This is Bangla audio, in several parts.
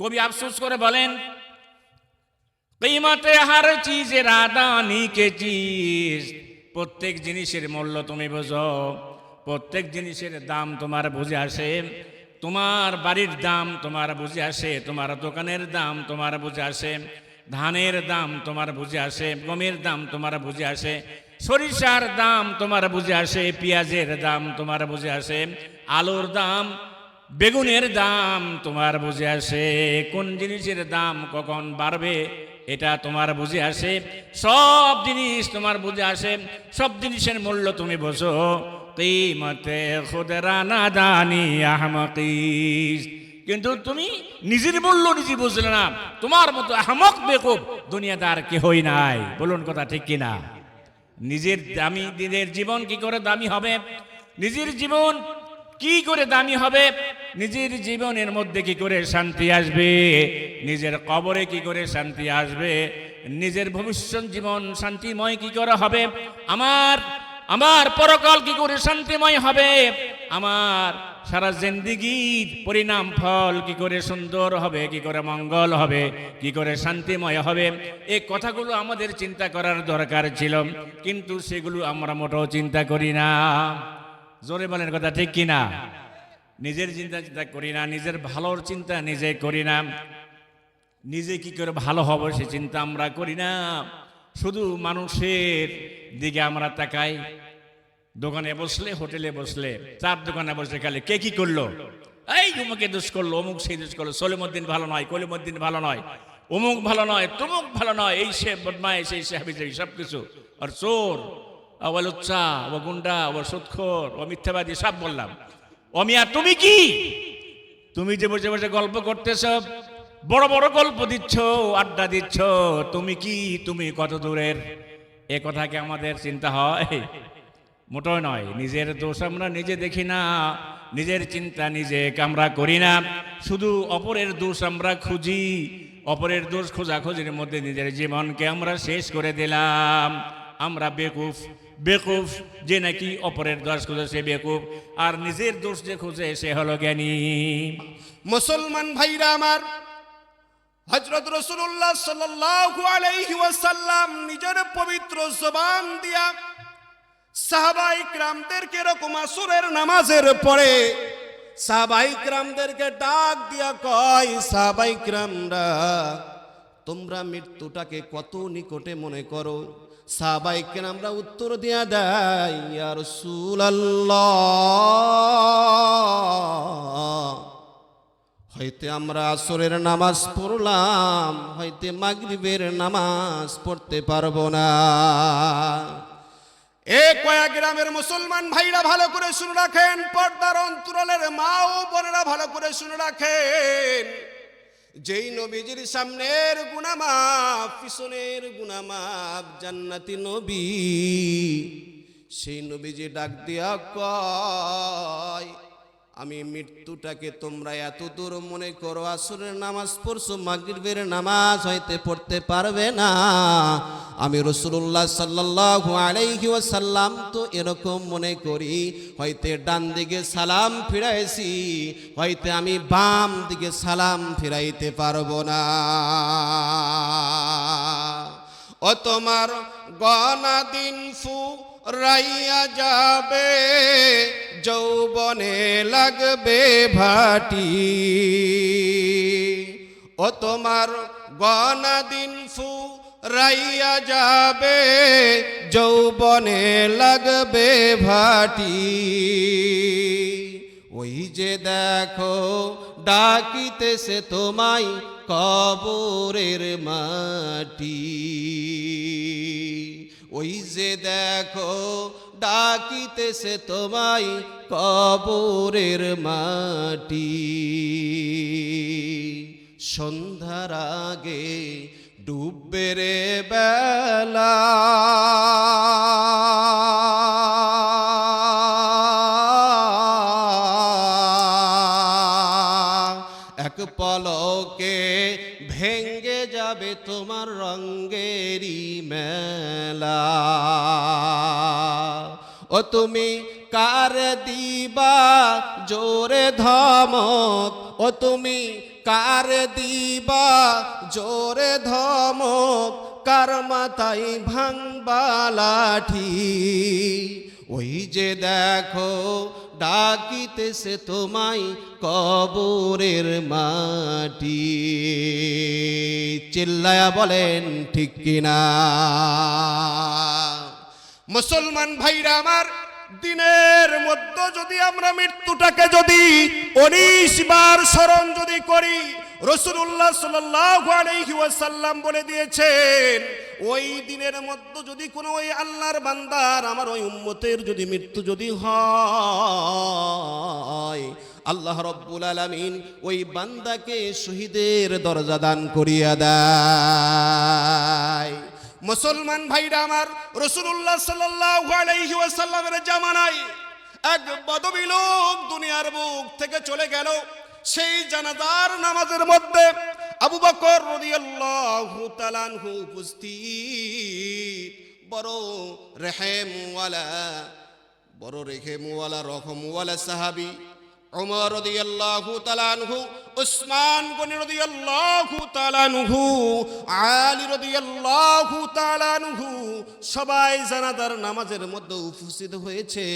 কবি আফসোস করে বলেন, কিমতে হার চিজের আদানি কে চিজ। প্রত্যেক জিনিসের মূল্য তুমি বোঝো, প্রত্যেক জিনিসের দাম তোমার বুঝে আসে। তোমার বাড়ির দাম তোমার বুঝে আসে, তোমার দোকানের দাম তোমার বুঝে আসে, ধানের দাম তোমার বুঝে আসে, গমের দাম তোমার বুঝে আসে, সরিষার দাম তোমার বুঝে আসে, পেঁয়াজের দাম তোমার বুঝে আসে, আলুর দাম বেগুনের দাম তোমার বুঝে আসে, কোন জিনিসের দাম কখন বাড়বে এটা তোমার বুঝে আসে, সব জিনিস তোমার বুঝে আসে, সব জিনিসের মূল্য তুমি বোঝো। কিমতে খুদরা না দানি আহমকিস। কিন্তু তুমি নিজের মূল্য নিজে বুঝলে না, তোমার মতো আহমক বেকুব দুনিয়াতে আর কেহই নাই। বলুন কথা ঠিক কিনা? নিজের দামি নিজের জীবন কি করে দামি হবে? নিজের জীবন কি করে দামি হবে? নিজের জীবনের মধ্যে কি করে শান্তি আসবে? নিজের কবরে কি করে শান্তি আসবে? নিজের ভবিষ্যৎ জীবন শান্তিময় কি করে হবে? আমার আমার পরকাল কি করে শান্তিময় হবে? আমার সারা জিন্দিগির পরিণাম ফল কি করে সুন্দর হবে? কি করে মঙ্গল হবে? কি করে শান্তিময় হবে? এই কথাগুলো আমাদের চিন্তা করার দরকার ছিল, কিন্তু সেগুলো আমরা মোটেও চিন্তা করি না। জোরে বলেন কথা ঠিক কিনা? নিজের চিন্তা চিন্তা করি না, নিজের ভালোর চিন্তা নিজে করি না। নিজে কি করে ভালো হব সে চিন্তা আমরা করি না। শুধু মানুষের দিকে আমরা তাকাই। দোকানে বসলে, হোটেলে বসলে, চার দোকানে বসলে খালি কে কি করল? এই অমুকে দোষ করল অমুক সেই দোষ করল। সলিমুদ্দিন ভালো নয়, কলিমুদ্দিন ভালো নয় অমুক ভালো নয়, তমুক ভালো নয়, এই সে বদমায় সেই সে হাবিজাবি সব কিছু আর চোর ও লুচ্চা ও মিথ্যাবাদী, সব বললাম। অমিয়া, তুমি কি? তুমি যে বসে বসে গল্প করতেছ, বড় বড় গল্প দিচ্ছ, আড্ডা দিচ্ছ, তুমি কি? তুমি কত দূরের? এ কথা কি আমাদের চিন্তা হয়? মোটেও নয়, নিজের দোষ আমরা নিজে দেখি না, নিজের চিন্তা নিজে আমরা করি না। শুধু অপরের দোষ আমরা খুঁজি, অপরের দোষ খোঁজাখুঁজির মধ্যে নিজের জীবনকে আমরা শেষ করে দিলাম। আমরা বেকুফ বেকুফ, যে নাকি অপরের দোষ খুঁজে সে বেকুফ, আর নিজের দোষ যে খুঁজে সে হলো জ্ঞানী। মুসলমান ভাইরা আমার হজরত রসুল্লাহ ওয়াসাল্লাম নিজের পবিত্র জবান দিয়া সাহাবাই ক্রামদেরকে এরকম আসরের নামাজের পরে সাহাবাই ক্রামদেরকে ডাক দিয়া কয় সাহাবাই ক্রামরা তোমরা মৃত্যুটাকে কত নিকটে মনে করো? সাহাবাই আমরা উত্তর দিয়া দেয় রাসূলুল্লাহ। হয়তো আমরা আসরের নামাজ পড়লাম, হয়তো মাগরিবের নামাজ পড়তে পারব না। এ কয়েক গ্রামের মুসলমান ভাইরা ভালো করে শুনে রাখেন, পর্দার অন্তরালের মা ও বোনেরা ভালো করে শুনে রাখেন। যেই নবীজির সামনের গুনামাপ পিছনের গুনামাপ জান্নাতি নবী সেই নবীজি ডাক দিয়া কয় আমি মৃত্যুটাকে তোমরা এত দূর মনে করো, আসরের নামাজ পড়ছো, মাগরিবের নামাজ হইতে পড়তে পারবে না। আমি রসুল্লাহ সাল্লাল্লাহু আলাইহি ওয়াসাল্লাম তো এরকম মনে করি, হয়তো ডান দিকে সালাম ফিরাইছি, হয়তো আমি বাম দিকে সালাম ফিরাইতে পারব না। ও তোমার গনা দিন ফু রাইয়া যাবে, যৌবনে লাগবে ভাটি। ও তোমার গনা দিন ফু রাইয়া যাবে, যৌবনে লাগবে ভাটি। ওই যে দেখো, ডাকিতেছে তোমায় কবরের মাটি। ওই যে দেখো, ডাকিতেছে তোমায় কবরের মাটি। সন্ধ্যার আগে ডুববে রে বেলা। এক পলকে ভেঙ্গে যাবে তোমার রঙ্গেরি মেলা। ও তুমি কার দিবা জোরে ধমক? ও তুমি কার দিবা জোরে ধমক? কার মাথায় ভাঙবা লাঠি? ওই যে দেখো ডাকিতেছে তোমায় কবরের মাটি। চিল্লায়া বলেন, ঠিক কিনা? মুসলমান ভাইরা আমার, দিনের মধ্যে যদি আমরা মৃত্যুটাকে যদি উনিশ বার স্মরণ যদি করি রসুল্লাহ সাল্লাম বলে দিয়েছেন ওই দিনের মধ্যে যদি কোনো ওই আল্লাহর বান্দার আমার ওই উম্মতের যদি মৃত্যু যদি হয়, আল্লাহ রব্বুল আলামিন ওই বান্দাকে শহীদের দরজা দান করিয়া দেয়। মুসলমান ভাইরা আমার রসুল্লাহ সাল্লামের জামানায় এক বদবী লোক দুনিয়ার বুক থেকে চলে গেল। সেই জানাজার নামাজের মধ্যে আবু বকর রদিয়াল্লাহু তাআলাহু উপস্থিত। বড় রেহেমওয়ালা বড় রেহেমওয়ালা রহমওয়ালা সাহাবী। ওমর রদিয়াল্লাহু তাআলাহু উসমান গনি রাদিয়াল্লাহু তাআলা আনহু, আলী রাদিয়াল্লাহু তাআলা আনহু, সবাই জানাদার নামাজের মধ্যে উপস্থিত হয়েছে।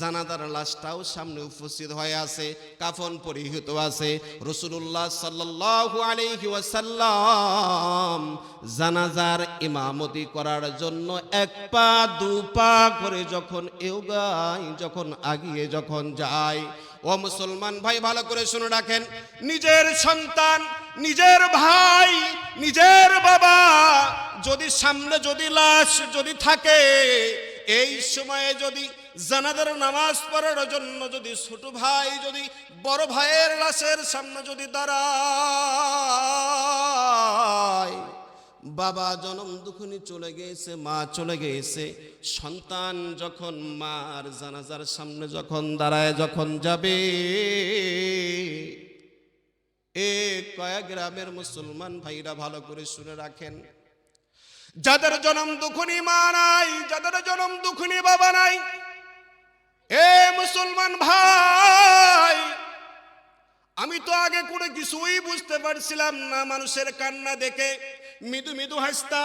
জানাদার লাশটাও সামনে উপস্থিত হয়ে আছে, কাফন পরিহিত আছে। রাসূলুল্লাহ সাল্লাল্লাহু আলাইহি ওয়াসাল্লাম জানাজার ইমামতি করার জন্য এক পা, দু পা করে যখন এওগায়, যখন আগিয়ে যখন যায় ও মুসলমান ভাই, ভালো করে শুনে রাখেন। নিজের সন্তান, নিজের ভাই, নিজের বাবা, যদি সামনে যদি লাশ যদি থাকে, এই সময়ে যদি জানাজার নামাজ পড়ার জন্য যদি ছোট ভাই, যদি বড় ভাইয়ের লাশের সামনে যদি দাঁড়ায় বাবা জনম দুখনি চলে গিয়েছে মা চলে গিয়েছে সন্তান যখন মার জানাজার সামনে যখন দাঁড়ায়, যখন যাবে, এ কয়েক গ্রামের মুসলমান ভাইরা ভালো করে শুনে রাখেন। যাদের জনম দুখনি মা নাই, যাদের জনম দুখনি বাবা নাই, এ মুসলমান ভাই, আমি তো আগে কোনো কিছুই বুঝতে পারছিলাম না মানুষের কান্না দেখে। মৃদু মৃদু হাসতাম।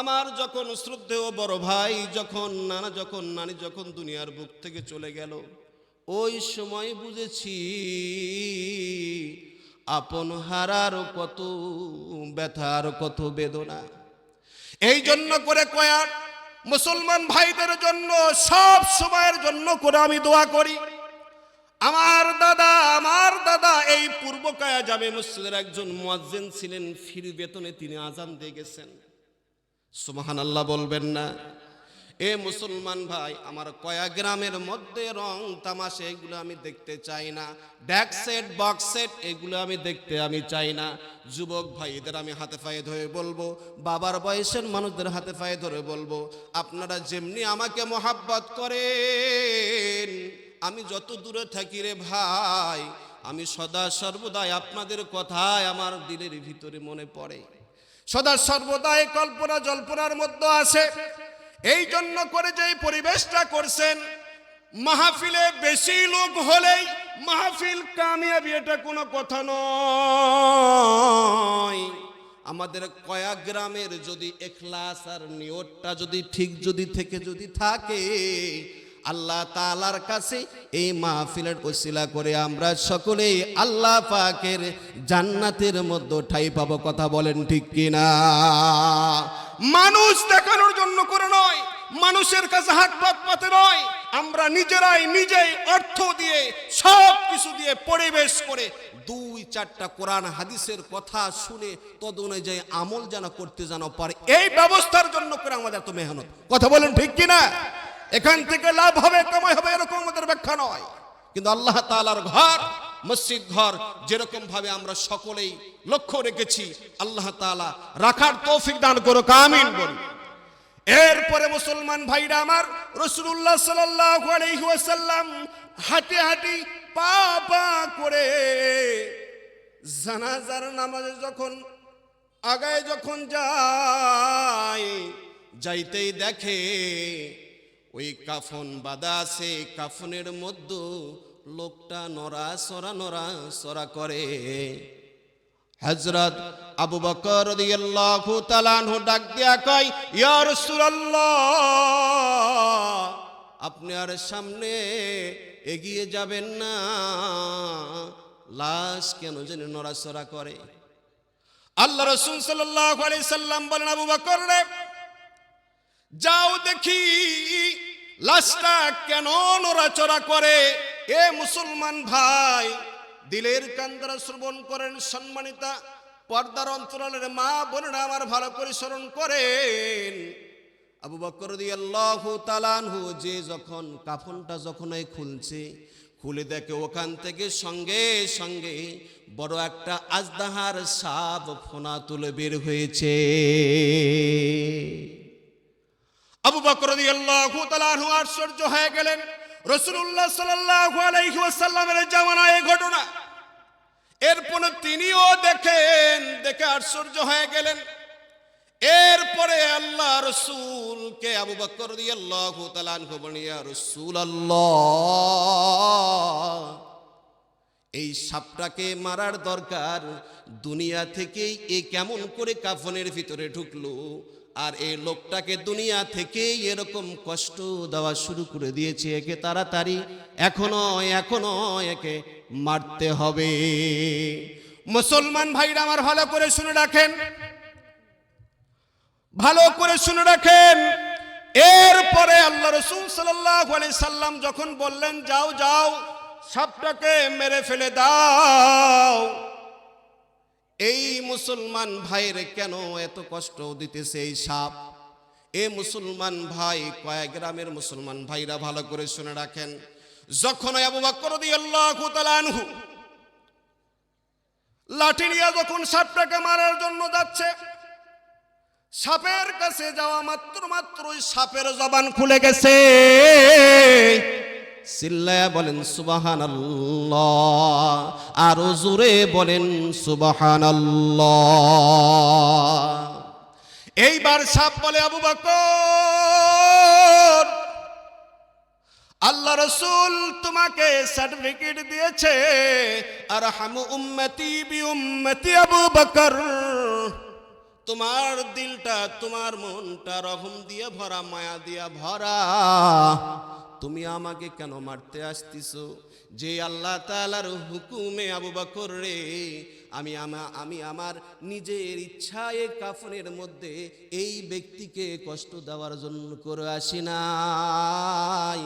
আমার যখন শ্রদ্ধেয় বড় ভাই, যখন নানা, যখন নানি, যখন দুনিয়ার বুক থেকে চলে গেল, ওই সময় বুঝেছি, আপন হারার কত, ব্যথার কত বেদনা। এই জন্য করে কয়ার মুসলমান ভাইদের জন্য, সব সময়ের জন্য করে আমি দোয়া করি। আমার দাদা, আমার কায়া যাবে মসজিদের একজন মুয়াজ্জিন ছিলেন, ফির বেতনে তিনি আজান দিয়ে গেছেন। সুমাহান আল্লাহ বলবেন না। এ মুসলমান ভাই, আমার কয়া গ্রামের মধ্যে রং তামাশে, এগুলো আমি দেখতে চাই না। ব্যাক সেট বক্স সেট, এগুলো আমি দেখতে আমি চাই না। যুবক ভাইদের আমি হাতে পায়ে ধরে বলব, বাবার বয়সের মানুষদের হাতে পায়ে ধরে বলব, আপনারা যেমনি আমাকে মহাব্বত করেন, আমি যত দূরে থাকি রে ভাই আমি সদা সর্বদাই আপনাদের কথায় আমার দিলের ভিতরে মনে পড়ে। সদা সর্বদাই কল্পনা জল্পনার মধ্যে আছে। এই জন্য করে যে পরিবেশটা করছেন, মাহফিলে বেশি লোক হলেই মাহফিল কামিয়াবি, এটা কোনো কথা নয়। আমাদের কয়া গ্রামের যদি এখলাস আর নিয়তটা যদি ঠিক যদি থেকে যদি থাকে আল্লাহ তালার কাছে এই মাহফিলের ওসিলা করে আমরা সকলেই আল্লাহ পাকের জান্নাতের মধ্যে ঠাই পাবো, কথা বলেন ঠিক কিনা? মানুষ দেখানোর জন্য করে নয়, মানুষের কাছে হাত পাত পাতে নয়, আমরা নিজেরাই নিজেই অর্থ দিয়ে সব কিছু দিয়ে পরিবেশ করে দুই চারটা কোরআন, হাদিসের কথা শুনে তদ অনুযায়ী আমল যেন করতে যেন পারে, এই ব্যবস্থার জন্য করে আমাদের এত মেহনত। কথা বলেন ঠিক কিনা? এখান থেকে লাভ হবে, কামাই হবে, এরকম আমাদের ব্যাখ্যা নয়। কিন্তু আল্লাহ তাআলার ঘর, মসজিদ ঘর, যেরকম ভাবে আমরা সকলেই লক্ষ্য রেখেছি, আল্লাহ তাআলা রাখার তৌফিক দান করো কামিন বলি। এরপরে মুসলমান ভাইরা আমার রসুল্লাহ ওয়াসাল্লাম হাঁটি হাঁটি পা পা করে জানাজার নামাজে যখন আগায় যখন যায়, যাইতেই দেখে ওই কাফন বাদা আছে, কাফনের মধ্যে লোকটা নড়া সরা নড়া সরা করে। হজরত আবু বকর ডাক দিয়া কয়, ইয়া আপনি আর সামনে এগিয়ে যাবেন না। লাশ কেন যেন নড়াচড়া করে? আল্লাহ রসুল সাল্লাল্লাহু আলাইহি সাল্লাম বলেন, আবু বকর রে, যাও দেখি লাশটা কেন নড়াচড়া করে? এ মুসলমান ভাই, দিলের কান্দারা শ্রবণ করেন সম্মানিতা, পর্দার অন্তরালের মা বোনেরা আমার ভালো করে স্মরণ করেন। আবু বকর আনহু যে যখন কাফনটা যখন এই খুলছে, খুলে দেখে ওখান থেকে সঙ্গে সঙ্গে বড় একটা আজদাহার সাপ ফোনা তুলে বের হয়েছে। আবু বকর আশ্চর্য হয়ে গেলেন। আলাইহি ওয়াসাল্লামের জামানায় এই ঘটনা। এরপর তিনিও দেখেন, দেখে আশ্চর্য হয়ে গেলেন। এরপরে আল্লাহ রসুলকে আবু বকর রাদিয়াল্লাহু তাআলা আনহু বলেন ইয়া রাসূলুল্লাহ, এই সাপটাকে মারার দরকার। দুনিয়া থেকেই এ কেমন করে কাফনের ভিতরে ঢুকলো? আর এই লোকটাকে দুনিয়া থেকেই এরকম কষ্ট দেওয়া শুরু করে দিয়েছে, একে তাড়াতাড়ি, এখনও এখনও একে মারতে হবে। মুসলমান ভাইরা আমার ভালো করে শুনে রাখেন। ভালো করে শুনে রাখেন। এরপরে আল্লাহ রসুল আলাইহি সাল্লাম যখন বললেন, যাও যাও, সাপটাকে মেরে ফেলে দাও। এই মুসলমান ভাইয়ের কেন এত কষ্ট দিতেছে এই সাপ? এ মুসলমান ভাই কয়েক গ্রামের মুসলমান ভাইরা ভালো করে শুনে রাখেন। যখন আবু তাআলা আনহু লাঠি নিয়ে যখন সাপটাকে মারার জন্য যাচ্ছে, সাপের কাছে যাওয়া মাত্র মাত্র সাপের জবান খুলে গেছে। সিল্লায়া বলেন সুবাহান আরও জোরে বলেন সুবাহান এইবার সাপ বলে, আবু বকর, আল্লাহ রসুল তোমাকে সার্টিফিকেট দিয়েছে। আর হামু উম্মতি বি উম্মতি আবু বকর। তোমার দিলটা, তোমার মনটা রহম দিয়ে ভরা, মায়া দিয়া ভরা। তুমি আমাকে কেন মারতে আসতিছো? যে আল্লাহ তাআলার হুকুমে আবু বকর রে, আমি আমা, আমি আমার নিজের ইচ্ছায় কাফনের মধ্যে এই ব্যক্তিকে কষ্ট দেওয়ার জন্য করে আসি নাই।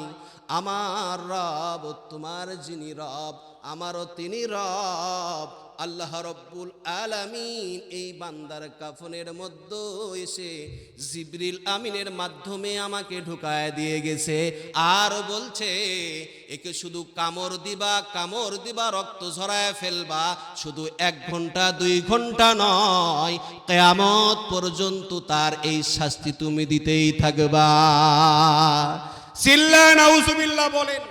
আমার রব, তোমার যিনি রব, আমারও তিনি রব আল্লাহ রব্বুল আলামিন এই বান্দার কাফনের মধ্যে এসে জিবরিল আমিনের মাধ্যমে আমাকে ঢুকায় দিয়ে গেছে আর বলছে, একে শুধু কামড় দিবা কামড় দিবা, রক্ত ঝরায় ফেলবা, শুধু এক ঘণ্টা, দুই ঘণ্টা নয়, কেয়ামত পর্যন্ত তার এই শাস্তি তুমি দিতেই থাকবা। সিল্লা নাউজুবিল্লাহ বলেন।